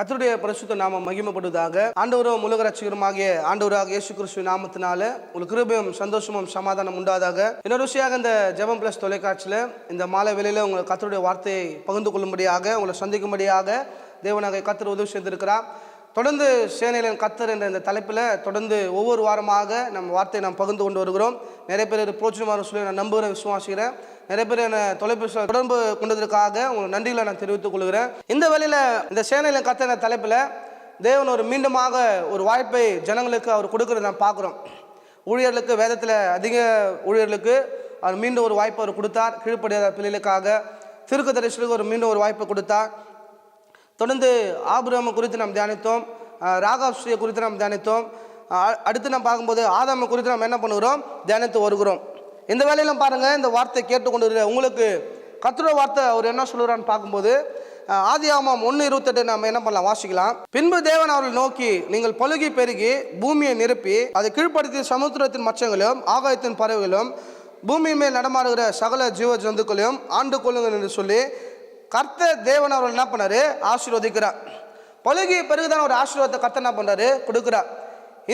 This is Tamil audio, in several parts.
கத்தருடைய பரிசுத்த நாம மகிமைப்படுவதாக ஆண்டவரும் உலக ரட்சகருமாகிய ஆண்டவராக இயேசு கிறிஸ்துவ நாமத்தினால உங்களுக்கு கிருபையும் சந்தோஷமும் சமாதானம் உண்டாதாக. இன்னொரு விஷயமாக இந்த ஜெபம் பிளஸ் தொலைக்காட்சியில் இந்த மாலை வேலையில் உங்களை கத்தருடைய வார்த்தையை பகிர்ந்து கொள்ளும்படியாக உங்களை சந்திக்கும்படியாக தேவனாக கத்தர் உதவி செய்திருக்கிறார். தொடர்ந்து சேனையிலன் கத்தர் என்ற இந்த தலைப்பில் தொடர்ந்து ஒவ்வொரு வாரமாக நம்ம வார்த்தையை நாம் பகிர்ந்து கொண்டு வருகிறோம். நிறைய பேர் புரோச்சனமாக சொல்லி நான் நம்புகிறேன் விசுவாசிக்கிறேன். நிறைய பேர் என்னை தொலைபேசி தொடர்பு கொண்டதற்காக உங்களுக்கு நன்றிகளை நான் தெரிவித்துக் கொள்கிறேன். இந்த வேலையில் இந்த சேனையிலின் கத்தர் என்ற தலைப்பில் தேவன் ஒரு மீண்டுமாக ஒரு வாய்ப்பை ஜனங்களுக்கு அவர் கொடுக்குறத நான் பார்க்குறோம். ஊழியர்களுக்கு வேதத்தில் அதிக ஊழியர்களுக்கு அவர் மீண்டும் ஒரு வாய்ப்பை அவர் கொடுத்தார். கீழ்ப்படியாத பிள்ளைகளுக்காக திருக்கு தரிசனுக்கு ஒரு மீண்டும் ஒரு வாய்ப்பை கொடுத்தார். தொடர்ந்து ஆபிரம குறித்து நாம் தியானித்தோம் அஹ் குறித்து நாம் தியானித்தோம். அடுத்து நாம் பார்க்கும்போது ஆதாம குறித்து நாம் என்ன பண்ணுகிறோம்? தியானித்து வருகிறோம். இந்த வேலையெல்லாம் பாருங்கள் இந்த வார்த்தை கேட்டுக்கொண்டு உங்களுக்கு கத்துற வார்த்தை அவர் என்ன சொல்கிறான்னு பார்க்கும்போது ஆதி ஆமாம் ஒன்று இருபத்தெட்டு நம்ம என்ன பண்ணலாம் வாசிக்கலாம். பின்பு தேவன் அவர்களை நோக்கி நீங்கள் பழுகி பெருகி பூமியை நிரப்பி அதை கீழ்ப்படுத்தி சமுத்திரத்தின் மச்சங்களும் ஆகாயத்தின் பறவைகளும் பூமியின் மேல் நடமாடுகிற சகல ஜீவ ஜந்துக்களையும் ஆண்டு கொள்ளுங்கள் என்று சொல்லி கர்த்தர் தேவன் அவர்கள் என்ன பண்ணாரு? ஆசீர்வதிக்கிறார். பழுகி பிறகுதான் ஒரு ஆசீர்வாதத்தை கர்த்த என்ன பண்றாரு? கொடுக்குறார்.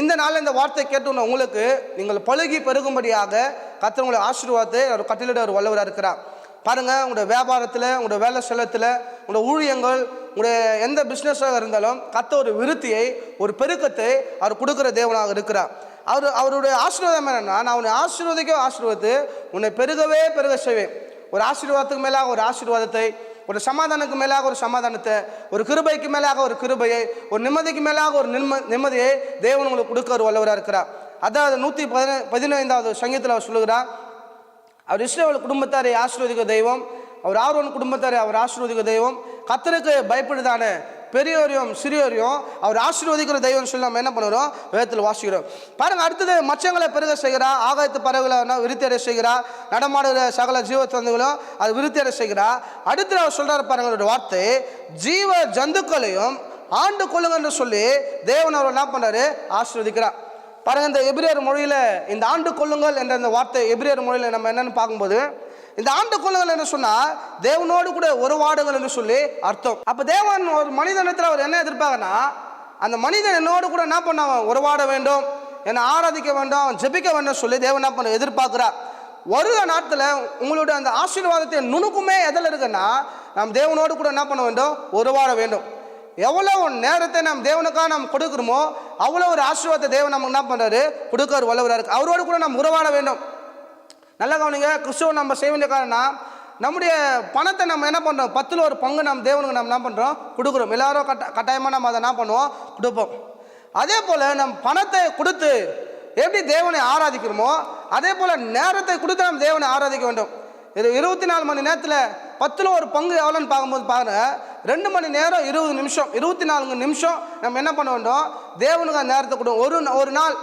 இந்த நாளில் இந்த வார்த்தை கேட்டுன உங்களுக்கு நீங்கள் பழுகி பெருகும்படியாக கர்த்தர் உங்களை ஆசீர்வாதத்தை அவர் கட்டிலிட ஒரு வல்லவராக இருக்கிறார். பாருங்கள் உங்களுடைய வியாபாரத்தில் உங்களுடைய வேலை செலத்தில் உங்களுடைய ஊழியங்கள் உங்களுடைய எந்த பிஸ்னஸாக இருந்தாலும் கத்த ஒரு விருத்தியை ஒரு பெருக்கத்தை அவர் கொடுக்குற தேவனாக இருக்கிறார். அவர் அவருடைய ஆசீர்வாதம் என்னென்னா நான் உன்னை ஆசீர்வதிக்க ஆசீர்வாதத்து உன்னை பெருகவே பெருக செய்வேன். ஒரு ஆசீர்வாதத்துக்கு மேலே ஒரு ஆசீர்வாதத்தை ஒரு சமாதானத்துக்கு மேலாக ஒரு சமாதானத்தை ஒரு கிருபைக்கு மேலாக ஒரு கிருபையை ஒரு நிம்மதிக்கு மேலாக ஒரு நிம்ம நிம்மதியை தேவன் உங்களுக்கு கொடுக்க ஒரு வல்லவராக இருக்கிறார். அதாவது நூற்றி பதின பதினைந்தாவது சங்கீதத்தில் அவர் சொல்லுகிறார் அவர் இஸ்ரேவல் குடும்பத்தாரை ஆசீர்வதிக்க தெய்வம் அவர் ஆர்வன் குடும்பத்தாரை அவர் ஆசீர்வதிக்க தெய்வம் கத்தருக்கு பயப்படுதான பெரியோரையும் சிறியோரையும் அவர் ஆசீர்வதிக்கிற தெய்வம் சொல்லி நம்ம என்ன பண்ணுறோம்? வேதத்தில் வாசிக்கிறோம். பாருங்க அடுத்தது மச்சங்களை பெருக செய்கிறா ஆகாயத்து பறவைகளை என்ன விருத்தியடை செய்கிறா நடமாடுகிற சகல ஜீவ தந்துகளும் அது விருத்தியடை செய்கிறா. அடுத்து அவர் சொல்கிறார் பாருங்க ஒரு வார்த்தை ஜீவ ஜந்துக்களையும் ஆண்டு கொள்ளுங்கன்னு சொல்லி தேவன் அவர் என்ன பண்றாரு? ஆசீர்வதிக்கிறார். பாருங்க இந்த எபிரியர் மொழியில் இந்த ஆண்டு கொள்ளுங்கள் என்ற இந்த வார்த்தை எபிரியர் மொழியில் நம்ம என்னன்னு பார்க்கும்போது இந்த ஆண்டு கொள்ளுங்கள் என்ன சொன்னால் தேவனோடு கூட உறவாடுங்கள் என்று சொல்லி அர்த்தம். அப்போ தேவன் ஒரு மனிதனத்தில் அவர் என்ன எதிர்ப்பாங்கன்னா அந்த மனிதன் என்னோடு கூட என்ன பண்ண அவன் உறவாட வேண்டும் என்னை ஆராதிக்க வேண்டும் அவன் ஜெபிக்க வேண்டும் சொல்லி தேவன் என்ன பண்ண எதிர்பார்க்கிறார். வருகிற நாட்டில் உங்களுடைய அந்த ஆசீர்வாதத்தை நுணுக்குமே எதில் இருக்குன்னா நாம் தேவனோடு கூட என்ன பண்ண வேண்டும்? உறவாட வேண்டும். எவ்வளவு நேரத்தை நாம் தேவனுக்காக நாம் கொடுக்குறோமோ அவ்வளோ ஒரு ஆசீர்வாதத்தை தேவன் நமக்கு என்ன பண்ணுறாரு கொடுக்காரு வல்லவராக இருக்குது அவரோடு கூட நாம் உறவாட வேண்டும். நல்லா கவனிங்க கிறிஸ்துவ நம்ம செய்ய வேண்டிய காரணம்னா நம்முடைய பணத்தை நம்ம என்ன பண்ணுறோம் பத்தில் ஒரு பங்கு நம்ம தேவனுக்கு நம்ம என்ன பண்ணுறோம் கொடுக்குறோம். எல்லாரும் கட்ட கட்டாயமாக நம்ம அதை என்ன பண்ணுவோம்? கொடுப்போம். அதே போல் நம்ம பணத்தை கொடுத்து எப்படி தேவனை ஆராதிக்கிறோமோ அதே போல் நேரத்தை கொடுத்து நம்ம தேவனை ஆராதிக்க வேண்டும். இது இருபத்தி நாலு மணி நேரத்தில் பத்தில் ஒரு பங்கு எவ்வளோன்னு பார்க்கும்போது பாருங்க ரெண்டு மணி நேரம் இருபது நிமிஷம் இருபத்தி நாலு நிமிஷம் நம்ம என்ன பண்ண வேண்டும்? தேவனுக்கு அந்த நேரத்தை கொடுக்கும் ஒரு ஒரு நாள்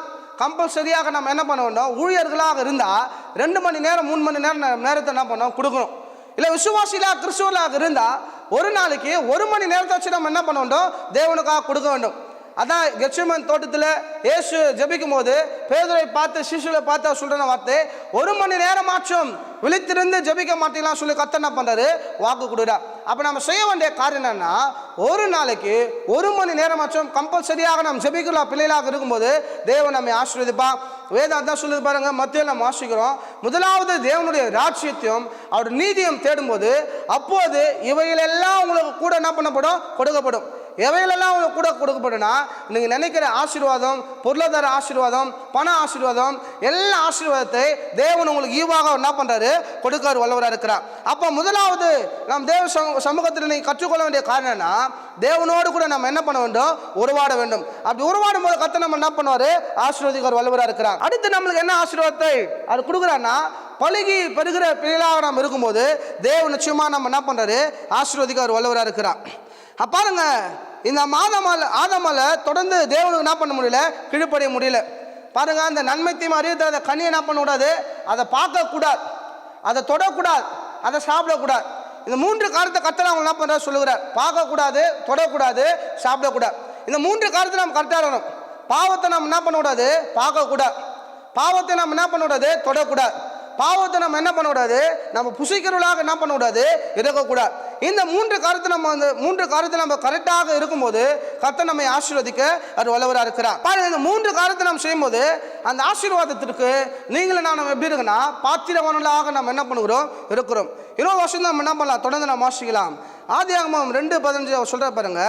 கம்பல்சரியாக நம்ம என்ன பண்ண வேண்டும்? ஊழியர்களாக இருந்தால் ரெண்டு மணி நேரம் மூணு மணி நேரம் நேரத்தை என்ன பண்ணோம் கொடுக்கணும். இல்லை விசுவாசிகளாக கிறிஸ்துவர்களாக இருந்தால் ஒரு நாளைக்கு ஒரு மணி நேரத்தை வச்சு நம்ம என்ன பண்ண வேண்டும்? தேவனுக்காக கொடுக்க வேண்டும். அதான் கெச்சமன் தோட்டத்தில் இயேசு ஜபிக்கும் போது பேதரை பார்த்து சிசுவை பார்த்து சொல்கிற வார்த்தை ஒரு மணி நேரமாச்சும் விழித்திருந்து ஜெபிக்க மாட்டீங்களா சொல்லி கத்த என்ன பண்ணுறாரு வாக்கு கொடுறா அப்போ நம்ம செய்ய வேண்டிய காரியம் என்னன்னா ஒரு நாளைக்கு ஒரு மணி நேரமாச்சும் கம்பல்சரியாக நம்ம ஜெபிக்கலாம் பிள்ளைகளாக இருக்கும்போது தேவன் நம்மை ஆசீர்வதிப்பா. வேதம் தான் சொல்லுது பாருங்க மத்தியில் நம்ம வாசிக்கிறோம். முதலாவது தேவனுடைய ராட்சியத்தையும் அவருடைய நீதியும் தேடும்போது அப்போது இவைகளெல்லாம் உங்களுக்கு கூட என்ன பண்ணப்படும்? கொடுக்கப்படும். எவைகளெல்லாம் உங்களுக்கு கூட கொடுக்கப்படும்னா நீங்கள் நினைக்கிற ஆசீர்வாதம் பொருளாதார ஆசீர்வாதம் பண ஆசீர்வாதம் எல்லா ஆசீர்வாதத்தை தேவன் உங்களுக்கு ஈவாக என்ன பண்ணுறாரு கொடுக்காரு வல்லவராக இருக்கிறார். அப்போ முதலாவது நாம் தேவ சமூகத்தில் நீங்கள் கற்றுக்கொள்ள வேண்டிய காரணம் தேவனோடு கூட நம்ம என்ன பண்ண வேண்டும்? உருவாட வேண்டும். அப்படி உருவாடும் போது கத்த நம்ம என்ன பண்ணுவார்? ஆசீர்வதிக்கார் வல்லவராக இருக்கிறார். அடுத்து நம்மளுக்கு என்ன ஆசீர்வாதத்தை அது கொடுக்குறான்னா பழுகி பெறுகிற பிள்ளைகளாக நாம் இருக்கும்போது தேவன் நிச்சயமாக நம்ம என்ன பண்ணுறாரு ஆசீர்வதிக்கார் வல்லவராக இருக்கிறார். பாருங்க. இந்த மாதமால ஆதமலை தொடர்ந்து தேவனுக்கு என்ன பண்ண முடியல? கீழ்ப்படிய முடியல. பாருங்க அந்த நன்மை தீமை அதை அந்த கனியை என்ன பண்ணக்கூடாது அதை பார்க்கக்கூடாது அதை தொடக்கூடாது. அதை சாப்பிடக்கூடாது இந்த மூன்று காரத்தை கத்தர் அவங்க என்ன பண்ணுறாரு சொல்லுகிறார். பார்க்கக்கூடாது தொடக்கூடாது சாப்பிடக்கூடாது இந்த மூன்று காரத்தை நம்ம கரெக்டாக இருக்கணும். பாவத்தை நம்ம என்ன பண்ணக்கூடாது பார்க்கக்கூடாது பாவத்தை நம்ம என்ன பண்ணக்கூடாது தொடக்கூடாது. பாவத்தை நம்ம என்ன பண்ணக்கூடாது நம்ம புசிக்கிறவளாக என்ன பண்ணக்கூடாது இருக்கக்கூடாது இந்த மூன்று காரியத்தை நம்ம வந்து மூன்று காரியத்தை நம்ம கரெக்டாக இருக்கும்போது கத்தை நம்மை ஆசீர்வதிக்க அவர் வல்லவராக இருக்கிறார். பாருங்க இந்த மூன்று காரியத்தை நம்ம செய்யும்போது அந்த ஆசீர்வாதத்திற்கு நீங்களும் நான் நம்ம எப்படி இருக்குன்னா பாத்திரவனலாக நம்ம என்ன பண்ணுகிறோம்? இருக்கிறோம். இருபது வருஷம் நம்ம என்ன பண்ணலாம்? தொடர்ந்து நம்ம வாசிக்கலாம். ஆதியாகமம் ரெண்டு பதினஞ்சு அவர் பாருங்கள் பாருங்க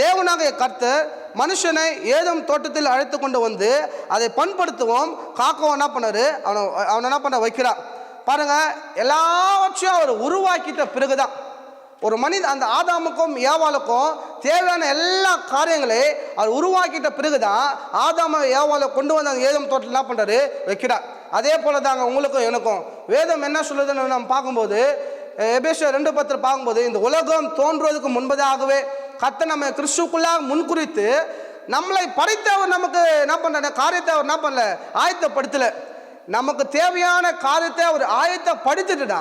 தேவனாகிய கர்த்தர் மனுஷனை ஏதும் தோட்டத்தில் அழைத்து கொண்டு வந்து அதை பண்படுத்துவோம். காக்கவும் என்ன பண்ணாரு? அவனை அவனை என்ன பண்ண வைக்கிறான் பாருங்க எல்லாவற்றையும் அவர் உருவாக்கிட்ட பிறகுதான். ஒரு மனித அந்த ஆதாமுக்கும் ஏவாளுக்கும் தேவையான எல்லா காரியங்களையும் அவர் உருவாக்கிட்ட பிறகுதான் ஆதாம ஏவாளை கொண்டு வந்து அந்த ஏதம் தோட்டத்தில் என்ன பண்ணுறாரு வைக்கிறார். அதே போல தாங்க உங்களுக்கும் எனக்கும். வேதம் என்ன சொல்லுதுன்னு நம்ம பார்க்கும்போது எபேஷ ரெண்டு பத்தில் பார்க்கும்போது இந்த உலகம் தோன்றுவதற்கு முன்பதாகவே கத்த நம்ம கிறிஸ்துக்குள்ளாக முன்குறித்து நம்மளை படைத்தவர் நமக்கு என்ன பண்ணுற காரியத்தை அவர் என்ன பண்ணல? ஆயத்தப்படுத்தலை. நமக்கு தேவையான காரியத்தை அவர் ஆயத்தப்படுத்திட்டுனா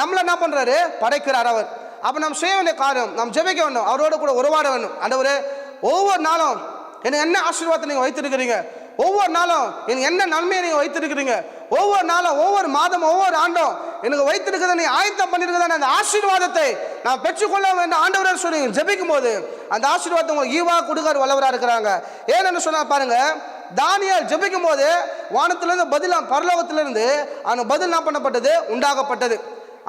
நம்மளை என்ன பண்ணுறாரு படைக்கிறார் அவர். அப்போ நம்ம செய்ய வேண்டிய காரியம் நம்ம ஜெபிக்க வேண்டும். அவரோட கூட உருவாட வேண்டும். ஆண்டவரே ஒவ்வொரு நாளும் எனக்கு என்ன ஆசீர்வாதத்தை நீங்கள் வைத்திருக்கிறீங்க? ஒவ்வொரு நாளும் எனக்கு என்ன நன்மையை நீங்கள் வைத்திருக்கிறீங்க? ஒவ்வொரு நாளும் ஒவ்வொரு மாதம் ஒவ்வொரு ஆண்டும் எனக்கு வைத்திருக்கிறத நீ ஆயத்தம் பண்ணிருக்கிறத அந்த ஆசீர்வாதத்தை நான் பெற்றுக்கொள்ள வேண்டும். ஆண்டவரர் சொல்லி ஜெபிக்கும் போது அந்த ஆசீர்வாதத்தை உங்களுக்கு ஈவா கொடுக்கார் வல்லவராக இருக்கிறாங்க. ஏன்னு சொன்னால் பாருங்க தானியல் ஜெபிக்கும் போது வானத்திலிருந்து பதில் பரலோகத்திலிருந்து அந்த பதில் என்ன பண்ணப்பட்டது? உண்டாகப்பட்டது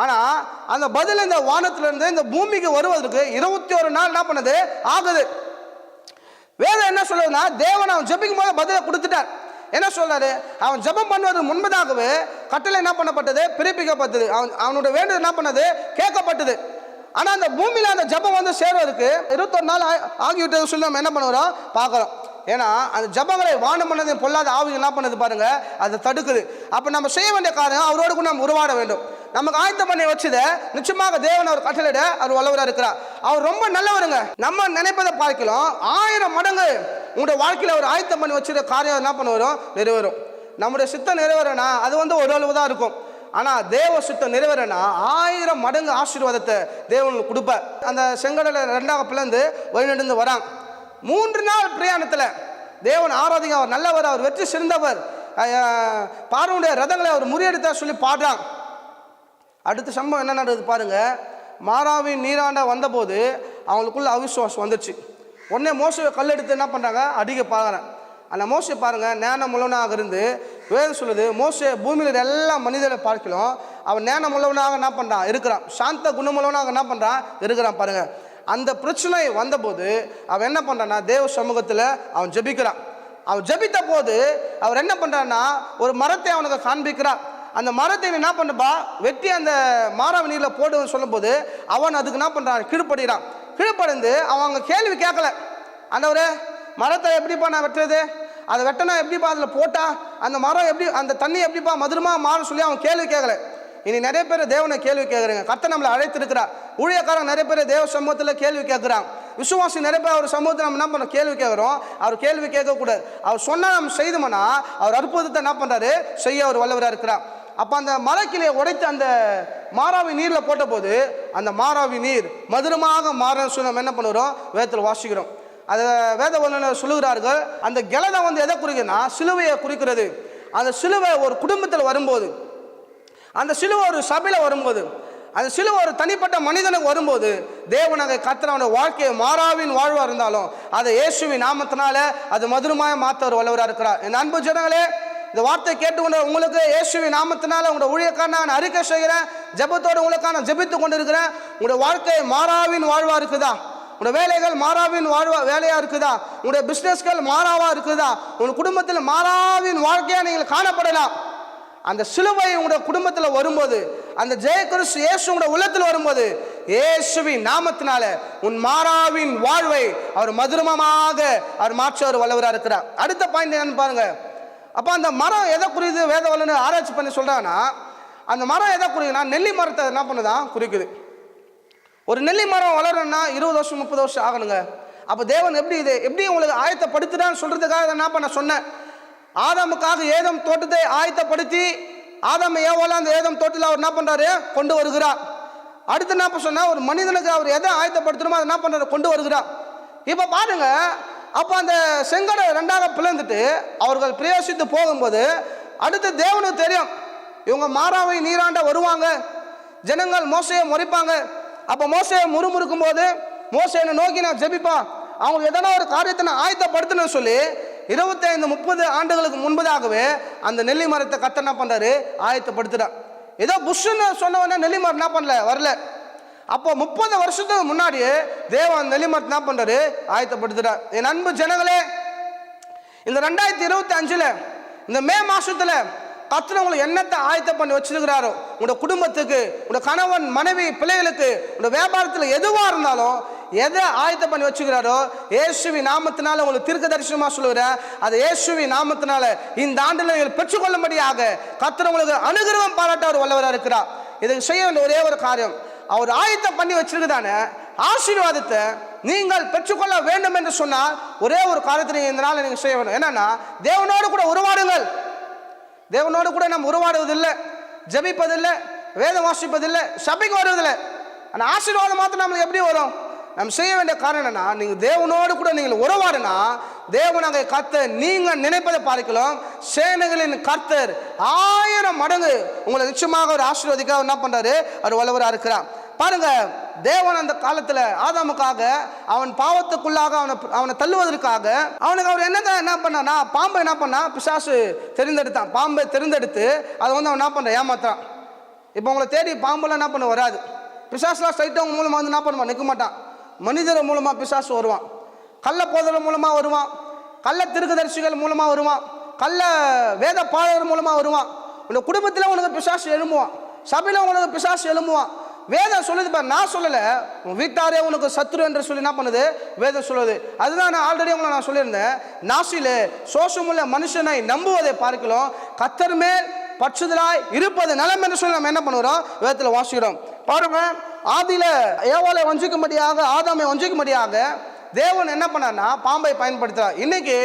ஆனால் அந்த பதில் இந்த வானத்திலிருந்து இந்த பூமிக்கு வருவதற்கு இருபத்தி ஒரு நாள் என்ன பண்ணது? ஆகுது. வேதம் என்ன சொல்லுதுன்னா தேவன் அவன் ஜெபிக்கும் போது பதிலை கொடுத்துட்டார். என்ன சொல்றாரு? அவன் ஜெபம் பண்ணுவது முன்பதாகவே கட்டளை என்ன பண்ணப்பட்டது? பிறப்பிக்கப்பட்டது. அவன் அவனோட வேண்டுதல் என்ன பண்ணது? கேட்கப்பட்டது. ஆனால் அந்த பூமியில் அந்த ஜெபம் வந்து சேர்வதற்கு இருபத்தொரு நாள் ஆகி- ஆகிவிட்டது சொல்லி நம்ம என்ன பண்ணுறோம் பார்க்குறோம். ஏன்னா அந்த ஜபங்களை வானம் பண்ணது பொல்லாத ஆவி என்ன பண்ணுது பாருங்க? அதை தடுக்குது. அப்போ நம்ம செய்ய வேண்டிய காரியம் அவரோடு கூட நம்ம உருவாட வேண்டும். நமக்கு ஆயத்தம் பண்ணி வச்சதை நிச்சயமாக தேவன் அவர் கட்டளையிட அவர் வல்லவராக இருக்கிறார். அவர் ரொம்ப நல்லவருங்க. நம்ம நினைப்பதை பார்க்கலாம். ஆயிரம் மடங்கு உங்களுடைய வாழ்க்கையில் அவர் ஆயத்தம் பண்ணி வச்சிருக்க காரியம் என்ன பண்ணுவோம் நிறைவேறும். நம்முடைய சித்தம் நிறைவேறனா அது வந்து ஒரு அளவு தான் இருக்கும். ஆனால் தேவ சுத்தம் நிறைவேறனா ஆயிரம் மடங்கு ஆசீர்வாதத்தை தேவனுக்கு கொடுப்பார். அந்த செங்கடலை ரெண்டாக பிளந்து வழிநடந்து வராங்க மூன்று நாள் பிரயாணத்தில் தேவன் ஆராதிங்க. அவர் நல்லவர் அவர் வெற்றி சிறந்தவர். பார்வனுடைய ரதங்களை அவர் முறியடித்தார் சொல்லி பாடுறாங்க அடுத்த சம்பவம் என்ன நடக்குது பாருங்க. மாறாவின் நீராண்ட வந்தபோது அவங்களுக்குள்ள அவிசுவாசம் வந்துச்சு உடனே மோசவை கல்லெடுத்து என்ன பண்ணுறாங்க அடிக்க பார்க்குறேன் அந்த மோசை பாருங்க ஞானம் உள்ளவனாக இருந்து வேறு சொல்லுது மோசை பூமியில் எல்லா மனிதரை பார்க்கலாம் அவன் ஞானம் உள்ளவனாக என்ன பண்ணுறான் இருக்கிறான். சாந்த குணமுள்ளவனாக என்ன பண்ணுறான் இருக்கிறான் பாருங்க. அந்த பிரச்சனை வந்தபோது அவன் என்ன பண்ணுறான்னா தேவ சமூகத்தில் அவன் ஜெபிக்கிறான். அவன் ஜெபித்த போது அவர் என்ன பண்ணுறான்னா ஒரு மரத்தை அவனுக்கு காண்பிக்கிறான் அந்த மரத்தை நீ என்ன பண்ணுப்பா? வெட்டி அந்த மாறாவ நீரில் போடுன்னு சொல்லும்போது அவன் அதுக்கு என்ன பண்ணுறான் கீழ்ப்படுகிறான் கீழ்ப்படைந்து அவன் கேள்வி கேட்கல. ஆண்டவரே மரத்தை எப்படிப்பா நான் வெட்டுறது? அதை வெட்டினா எப்படிப்பா அதில் போட்டா? அந்த மரம் எப்படி அந்த தண்ணி எப்படிப்பா மதுரமாக மாறும் சொல்லி அவன் கேள்வி கேட்கல. இனி நிறைய பேர் தேவனை கேள்வி கேட்குறீங்க. கத்தை நம்மளை அழைத்திருக்கிறார். ஊழியக்காரன் நிறைய பேர் தேவ சமூகத்தில் கேள்வி கேட்குறாங்க விசுவாசி நிறைய பேர் அவர் சமூகத்தில் நம்ம என்ன பண்ண கேள்வி கேட்குறோம். அவர் கேள்வி கேட்கக்கூடாது. அவர் சொன்னால் நம்ம செய்தோம்னா அவர் அற்புதத்தை என்ன பண்ணுறாரு செய்ய அவர் வல்லவராக இருக்கிறார். அப்போ அந்த மரக்கிளையை உடைத்து அந்த மாறாவி நீரில் போட்ட போது அந்த மாறாவி நீர் மதுரமாக மாறன்னு சொல்லி நம்ம என்ன பண்ணுறோம்? வேதத்தில் வாசிக்கிறோம். அதை வேத வல்லுநர் சொல்லுகிறார்கள்? அந்த கிளதை வந்து எதை குறிக்குதுன்னா சிலுவையை குறிக்கிறது. அந்த சிலுவை ஒரு குடும்பத்தில் வரும்போது அந்த சிலுவை ஒரு சபையில் வரும்போது அந்த சிலுவை ஒரு தனிப்பட்ட மனிதனுக்கு வரும்போது தேவனாக கத்திரவனுடைய வாழ்க்கையை மாறாவின் வாழ்வாக இருந்தாலும் அதை இயேசுவின் நாமத்தினால அது மதுரமாக மாற்ற ஒரு வல்லவராக இருக்கிறார். என் அன்பு ஜனங்களே இந்த வார்த்தை கேட்டுக்கொண்ட உங்களுக்கு இயேசுவின் நாமத்தினால் உங்களோட ஊழியக்கான நான் அறிக்கை செய்கிறேன் ஜெபத்தோடு உங்களுக்காக நான் ஜெபித்து கொண்டு இருக்கிறேன் உங்களுடைய வாழ்க்கை மாறாவின் வாழ்வா இருக்குதா? உங்களோட வேலைகள் மாறாவின் வாழ்வா வேலையாக இருக்குதா? உங்களுடைய பிஸ்னஸ்கள் மாறாவா இருக்குதா? உங்கள் குடும்பத்தில் மாறாவின் வாழ்க்கையாக நீங்கள் காணப்படலாம். அந்த சிலுவை உங்களுடைய குடும்பத்தில் வரும்போது அந்த ஜெயகிறிஸ்து இயேசு உங்களோட உள்ளத்தில் வரும்போது இயேசுவின் நாமத்தினால உன் மாறாவின் வாழ்வை அவர் மதுரமமாக அவர் மாற்றவர் வல்லவராக இருக்கிறார். அடுத்த பாயிண்ட் என்னன்னு பாருங்க. அப்போ அந்த மரம் எதை குறியுது வேதவலன்னு ஆராய்ச்சி பண்ணி சொல்கிறாங்கன்னா அந்த மரம் எதை குறியுதுன்னா நெல்லி மரத்தை என்ன பண்ணுதான் குறிக்குது. ஒரு நெல்லி மரம் வளரணும்னா இருபது வருஷம் முப்பது வருஷம் ஆகணுங்க. அப்போ தேவன் எப்படி இது எப்படி உங்களுக்கு ஆயத்தப்படுத்துறான்னு சொல்கிறதுக்காக இதை நான் பண்ண சொன்னேன். ஆதாமுக்காக ஏதம் தோட்டத்தை ஆயத்தப்படுத்தி ஆதாம் ஏவோல அந்த ஏதம் தோட்டத்தில் அவர் என்ன பண்ணுறாரு கொண்டு வருகிறார். அடுத்து என்ன சொன்னால் ஒரு மனிதனுக்கு அவர் எதை ஆயத்தப்படுத்தணுமோ அதை என்ன பண்ணுறாரு கொண்டு வருகிறார். இப்போ பாருங்க அப்போ அந்த செங்கடை ரெண்டாக பிளந்துட்டு அவர்கள் பிரயோசித்து போகும்போது அடுத்து தேவனுக்கு தெரியும் இவங்க மாறாவை நீராண்ட வருவாங்க ஜனங்கள் மோசையை முறைப்பாங்க. அப்போ மோசையை முறுமுறுக்கும் போது மோசையை நோக்கி நான் ஜெபிப்பான் அவங்க எதனா ஒரு காரியத்தை நான் ஆயத்தப்படுத்தணும்னு சொல்லி இருபத்தைந்து முப்பது ஆண்டுகளுக்கு முன்பதாகவே அந்த நெல்லி மரத்தை கத்த என்ன பண்றாரு? ஆயத்தப்படுத்துறான் ஏதோ புஷ்ஷுன்னு சொன்ன நெல்லி மரம் என்ன பண்ணல? வரல. அப்போ முப்பது வருஷத்துக்கு முன்னாடியே தேவன் நெல்லிமரத்து என்ன பண்றாரு? ஆயத்தப்படுத்துறார். என் அன்பு ஜனங்களே இந்த ரெண்டாயிரத்தி இருபத்தி அஞ்சுல இந்த மே மாசத்துல கர்த்தர் உங்களுக்கு என்னத்தை ஆயத்தம் பண்ணி வச்சிருக்கிறாரோ உங்களோட குடும்பத்துக்கு உங்களோட கணவன் மனைவி பிள்ளைகளுக்கு உங்களோட வியாபாரத்தில் எதுவா இருந்தாலும் எதை ஆயத்தம் பண்ணி வச்சுக்கிறாரோ இயேசுவி நாமத்தினால உங்களுக்கு தீர்க்க தரிசனமா சொல்லுகிறேன். அது இயேசுவி நாமத்தினால இந்த ஆண்டில் நீங்கள் பெற்றுக்கொள்ளும்படியாக கர்த்தர் உங்களுக்கு அனுகிரகம் பாராட்ட அவர் வல்லவராக இருக்கிறார். இதை செய்ய வேண்டிய ஒரே ஒரு காரியம் அவர் ஆயத்தம் பண்ணி வச்சிருக்குதான ஆசீர்வாதத்தை நீங்கள் பெற்றுக்கொள்ள வேண்டும் என்று சொன்னால் ஒரே ஒரு காரியத்தை இந்த நாள் நீங்கள் செய்ய வேண்டும். என்னன்னா தேவனோடு கூட உருவாடுங்கள். தேவனோடு கூட நம்ம உருவாடுவதில்லை ஜபிப்பதில்லை வேதம் வாசிப்பதில்லை சபைக்கு வருவதில்லை. ஆனால் ஆசீர்வாதம் மாத்திரம் நம்மளுக்கு எப்படி வரும்? நம்ம செய்ய வேண்டிய காரணம் என்னன்னா நீங்கள் தேவனோடு கூட நீங்கள் உறவாடுனா தேவனாக கர்த்தர் நீங்கள் நினைப்பதை பார்க்கலாம். சேனைகளின் கர்த்தர் ஆயிரம் மடங்கு உங்களை நிச்சயமாக ஒரு ஆசீர்வதிக்க அவர் என்ன பண்ணுறாரு அவர் வல்லவராக இருக்கிறார். பாருங்க தேவன் அந்த காலத்தில் ஆதாமுக்காக அவன் பாவத்துக்குள்ளாக அவனை அவனை தள்ளுவதற்காக அவனுக்கு அவர் என்னதான் என்ன பண்ணா பாம்பை என்ன பண்ணா பிசாசு தெரிந்தெடுத்தான். பாம்பை தெரிந்தெடுத்து அதை வந்து அவன் என்ன பண்ணுறான் ஏமாத்துறான். இப்போ உங்களை தேடி பாம்பெல்லாம் என்ன பண்ண வராது. பிசாசுலாம் ஸ்ட்ரைட்டாக உங்க மூலமாக வந்து என்ன பண்ணுவான்? நிற்க மாட்டான். மனிதர் மூலமாக பிசாசு வருவான். கள்ள போதல் மூலமாக வருவான் கள்ள திருக்குதரிசிகள் மூலமாக வருவான் கள்ள வேத பாடகர் மூலமாக வருவான் உங்கள் குடும்பத்தில் உனக்கு பிசாசு எழும்புவான். சபையில் உனக்கு பிசாசு எழும்புவான். வேதம் சொல்லுது பாரு நான் சொல்லலை. உன் வீட்டாரே உனக்கு சத்ரு என்று சொல்லி என்ன பண்ணுது? வேதம் சொல்லுது. அதுதான் நான் ஆல்ரெடி உங்களை நான் சொல்லியிருந்தேன். நாசிலே சோஷமுள்ள மனுஷனை நம்புவதை பார்க்கலாம் கத்தர் மேல் இருப்பது நலம் என்று சொல்லி நம்ம என்ன பண்ணுறோம்? வேதத்தில் வாசிக்கிறோம். பாருங்க ஆதியில ஏவாலை வஞ்சிக்கும்படியாக ஆதாமை வஞ்சிக்கும்படியாக தேவன் என்ன பண்ணார்னா பாம்பை பயன்படுத்துகிறார் இன்றைக்கி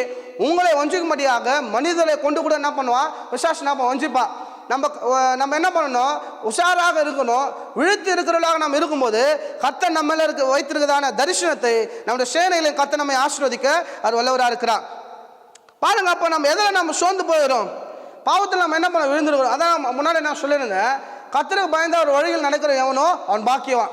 உங்களை வஞ்சிக்கும்படியாக மனிதரை கொண்டு கூட என்ன பண்ணுவான் விசாஸ் நம்ம வஞ்சிப்பா. நம்ம நம்ம என்ன பண்ணணும்? உஷாராக இருக்கணும். விழுத்து இருக்கிறவர்களாக நாம் இருக்கும்போது கத்த நம்மள இருக்க வைத்திருக்கிறதான தரிசனத்தை நம்முடைய சேனையிலும் கத்த நம்மை ஆசீர்வதிக்க அவர் வல்லவராக இருக்கிறார். பாருங்க அப்போ நம்ம எதில் நம்ம சோர்ந்து போயிடும் பாவத்தில் நம்ம என்ன பண்ண விழுந்துருக்கிறோம்? அதான் முன்னாடி நான் சொல்லியிருந்தேன். கத்தருக்கு பயந்த ஒரு வழியில் நடக்கிற எவனோ அவன் பாக்கியவான்.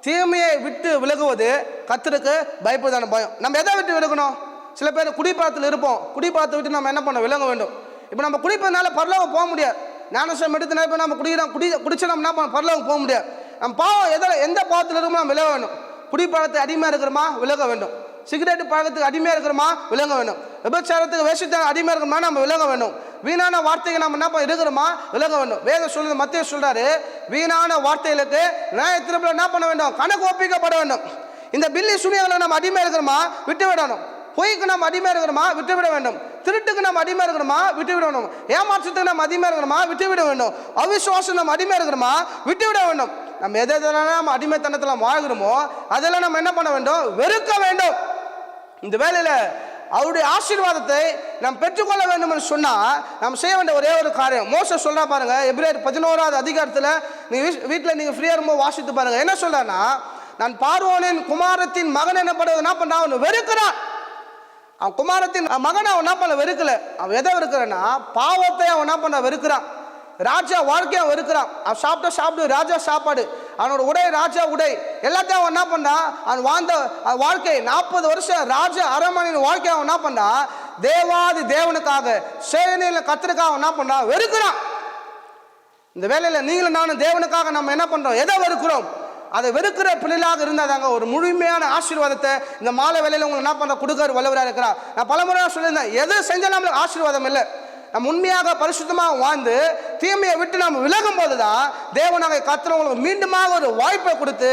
தீமையை விட்டு விலகுவது கத்தருக்கு பயப்படுதான பயம். நம்ம எதை விட்டு விலகணும்? சில பேர் குடிப்பாத்தில் இருப்போம். குடிப்பாத்தை விட்டு நம்ம என்ன பண்ண விலக வேண்டும். இப்போ நம்ம குடிப்பதுனால பரலோகம் போக முடியாது. ஞானசம் எடுத்து நிறைய நம்ம குடிக்கிறோம். குடி குடிச்சு நம்ம என்ன பண்ண பரலோகம் போக முடியாது. நம்ம பாவம் எதில் எந்த பாவத்தில் இருக்கோமோ நம்ம விலக வேண்டும். குடிப்பழத்தை அடிமையாக இருக்கிறோமா? விலக வேண்டும். சிகரெட் பழக்கத்துக்கு அடிமையாக இருக்கிறோமா விளங்க வேணும். விபச்சாரத்துக்கு வேஷத்தை அடிமையாக இருக்கிறோமா நம்ம விளங்க வேணும். வீணான வார்த்தைக்கு நம்ம என்ன பண்ண இருக்கிறோமா விளங்க வேண்டும் வேதம் சொல்லுது மத்திய சொல்றாரு வீணான வார்த்தைகளுக்கு நியாயத்திருப்பில் என்ன பண்ண வேண்டும்? கணக்கு ஒப்பிக்கப்பட வேண்டும். இந்த பில்லி சுனியங்களை நம்ம அடிமையாக இருக்கிறோமா விட்டு விடணும். பொய்க்கு நம்ம அடிமையாக இருக்கிறோமா விட்டு விட வேண்டும். திருட்டுக்கு நம்ம அடிமையாக இருக்கிறோமா விட்டு விட வேண்டும். ஏமாற்றத்துக்கு நம்ம அடிமையாக இருக்கிறோமா விட்டு விட வேண்டும். அவிசுவாசம் நம்ம அடிமையாக இருக்கிறோமா விட்டு விட வேண்டும். நம்ம எதை எதெல்லாம் நம்ம அடிமைத்தனத்தில் வாழ்கிறோமோ அதெல்லாம் நம்ம என்ன பண்ண வேண்டும்? வெறுக்க வேண்டும். இந்த வேலையில் அவருடைய ஆசீர்வாதத்தை நாம் பெற்றுக்கொள்ள வேண்டும் என்று சொன்னால் நாம் செய்ய வேண்டிய ஒரே ஒரு காரியம். மோச சொல்கிறா பாருங்க எப்ரேர் பதினோராவது அதிகாரத்தில் நீங்கள் வீட்டில் நீங்கள் ஃப்ரீயாக இருக்கும்போது வாசித்து பாருங்க. என்ன சொல்றேன்னா நான் பார்வோனின் குமாரத்தின் மகன் என்னப்படுவது என்ன பண்ண அவன் வெறுக்கிறான். அவன் குமாரத்தின் மகனை அவன் என்ன பண்ண வெறுக்கல. அவன் எதை வெறுக்கிறன்னா பாவத்தை அவன் என்ன பண்ண வெறுக்கிறான். ராஜா வாழ்க்கையை அவன் வெறுக்கிறான். அவன் சாப்பிட்ட சாப்பிடு ராஜா சாப்பாடு. அவனோட உடை ராஜா உடை எல்லாத்தையும் அவன் என்ன பண்ணான் அவன் வாழ்ந்த வாழ்க்கை நாற்பது வருஷம் ராஜா அரண்மனையின் வாழ்க்கையை அவன் என்ன பண்ணான் தேவாதி தேவனுக்காக சேனையில் கத்திரக்காக அவன் என்ன பண்ணான் வெறுக்கிறான். இந்த வேலையில் நீங்களும் நானும் தேவனுக்காக நம்ம என்ன பண்ணுறோம் எதை வெறுக்கிறோம்? அதை வெறுக்கிற பிள்ளைகளாக இருந்தாதாங்க ஒரு முழுமையான ஆசீர்வாதத்தை இந்த மாலை வேலையில் உங்களுக்கு என்ன பண்ணுற கொடுக்கற வல்லவராக இருக்கிறா நான் பலமுறையாக சொல்லியிருந்தேன் எது செஞ்சாலும் நம்மளுக்கு ஆசீர்வாதம் இல்லை. நம்ம உண்மையாக பரிசுத்தமாக வாழ்ந்து தீமையை விட்டு நாம் விலகும் போது தான் தேவனாக கத்துறவங்களுக்கு மீண்டுமாக ஒரு வாய்ப்பை கொடுத்து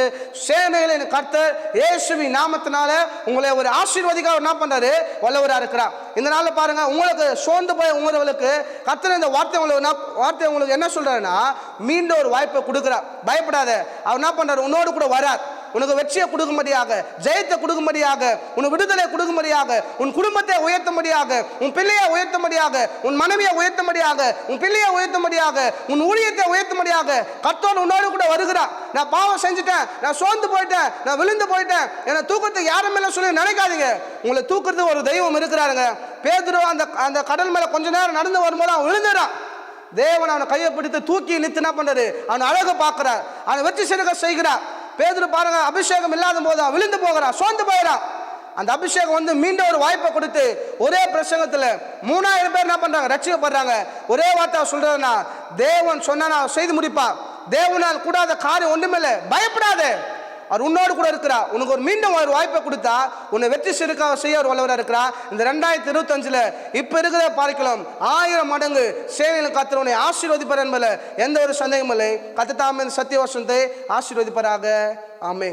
சேனைகளின் கர்த்தர் இயேசுவி நாமத்தினால உங்களை ஒரு ஆசீர்வதிக்காக அவர் என்ன பண்ணுறாரு வல்லவராக இருக்கிறார். இந்த நாளில் பாருங்க உங்களுக்கு சோர்ந்து போய் உங்களுக்கு கத்துற இந்த வார்த்தை உங்களுக்கு என்ன- வார்த்தை உங்களுக்கு என்ன சொல்றாருன்னா மீண்டும் ஒரு வாய்ப்பை கொடுக்குறார். பயப்படாத. அவர் என்ன பண்ணுறாரு உன்னோடு கூட வரார். உனக்கு வெற்றியை கொடுக்கும்படியாக ஜெயத்தை கொடுக்கும்படியாக உன் விடுதலை கொடுக்கும்படியாக உன் குடும்பத்தை உயர்த்தும்படியாக உன் பிள்ளையை உயர்த்தும்படியாக உன் மனைவியை உயர்த்தும்படியாக உன் பிள்ளையை உயர்த்தும்படியாக உன் ஊழியத்தை உயர்த்தும்படியாக கர்த்தர் உன்னோடு கூட வருகிறா நான் பாவம் செஞ்சுட்டேன் நான் சோர்ந்து போயிட்டேன் நான் விழுந்து போயிட்டேன் என்னை தூக்கத்துக்கு யாரும் மேலே சொல்லி நினைக்காதீங்க. உங்களை தூக்குறது ஒரு தெய்வம் இருக்கிறாருங்க. பேதுரு அந்த அந்த கடல் மேலே கொஞ்ச நேரம் நடந்து வரும்போது அவன் விழுந்துறான். தேவன் அவனை கையை பிடித்து தூக்கி நிறுத்தி என்ன பண்றாரு அவனை அழகு பார்க்கிறார். அவனை வச்சு செருக செய்கிறார். பேதில் பாருங்க அபிஷேகம் இல்லாத போது விழுந்து போகிறான் சோர்ந்து போகிறான் அந்த அபிஷேகம் வந்து மீண்டும் ஒரு வாய்ப்பை கொடுத்து ஒரே பிரசங்கத்தில் மூணாயிரம் பேர் என்ன பண்றாங்க ரட்சிக்கப்படுறாங்க. ஒரே வார்த்தை அவர் சொல்றதுன்னா தேவன் சொன்னா செய்து முடிப்பா. தேவனால் கூடாத காரியம் ஒன்றுமில்லை பயப்படாதே. அவர் உன்னோடு கூட இருக்கிறா உனக்கு ஒரு மீண்டும் ஒரு வாய்ப்பை கொடுத்தா உன்னை வெற்றி சிறுக்க செய்ய ஒரு வல்லவராக இருக்கிறா இந்த ரெண்டாயிரத்தி இருபத்தஞ்சில் இப்போ இருக்கிற பார்க்கலாம். ஆயிரம் மடங்கு சேவையில் காத்து உன்னை ஆசீர்வதிப்பார் என்பதில் எந்த ஒரு சந்தேகமும் இல்லை. கத்தத்தாமின் சத்திய வசனத்தை ஆசீர்வதிப்பாராக. ஆமே